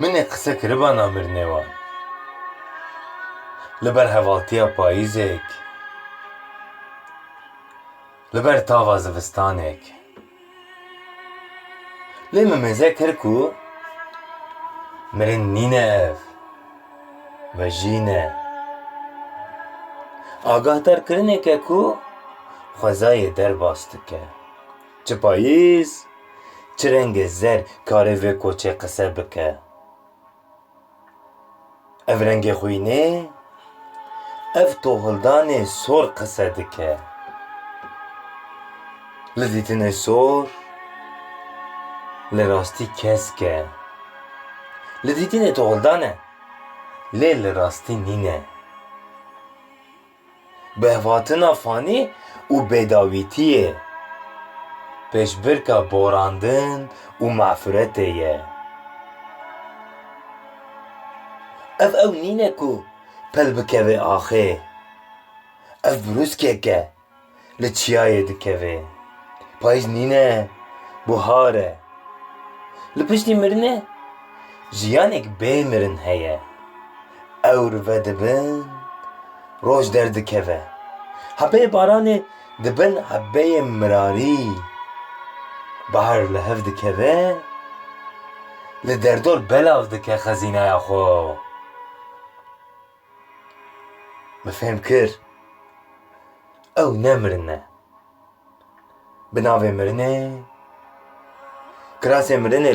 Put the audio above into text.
Minê qise kiribana mirinê wan. Li ber hevaltiya payîzek. Li ber tava zivistanek. Lê min mêze kir ku mirin nîne ev. Ve jîne. Agahdar kirineke ku xwezayê derbas dike. Çi payîz, çi rengê zer karê vê koçê qise bike. Ev rengê xwînê, ev tohildanê sor qise dike. Li dîtinê sor, li rastî kesk e. Li dîtinê tohildan e, lê li rastî nîne. Behvatina fanî û bêdawîtiyê. Pêşbirka ye. Ev ew nîne ku pel bikeve axê. Ev brûskek e li çiyayê dikeve. Payîz nîne, buhar e. Li piştî mirinê jiyanek bê mirin heye. Ew rive dibin, roj derdikeve. Hebeyê baranê dibin hebeyê mirarî. Bahar li hev dikeve, li derdor belav dike xezîneya xwe. Me fêm kir, ew ne mirin e. Bi navê mirinê, kirasê mirinê